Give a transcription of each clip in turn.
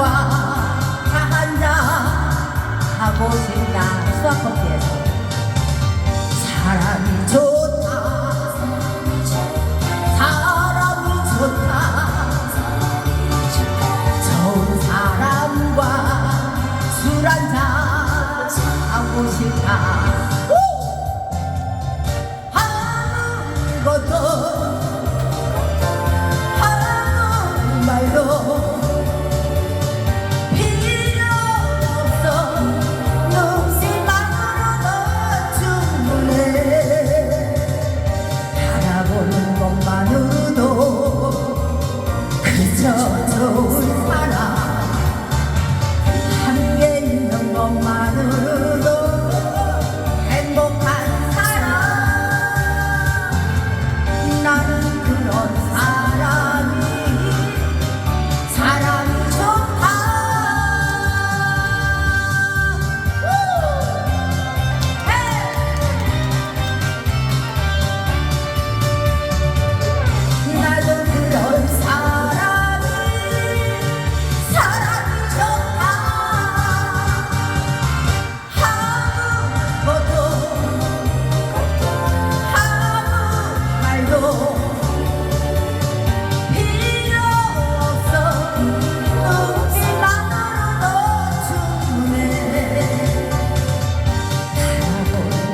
사람과 한다. 하고 싶다. 수학학교에서. 사람이 좋다. 사람이 좋다. 좋은 사람과 술 한잔 하고 싶다. 사람 함께 있는 것만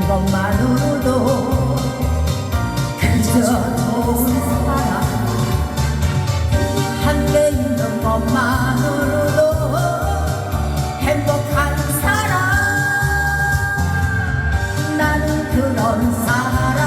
것만으로도 그저 좋은 사람. 함께 있는 것만으로도 행복한 사람. 나는 그런 사람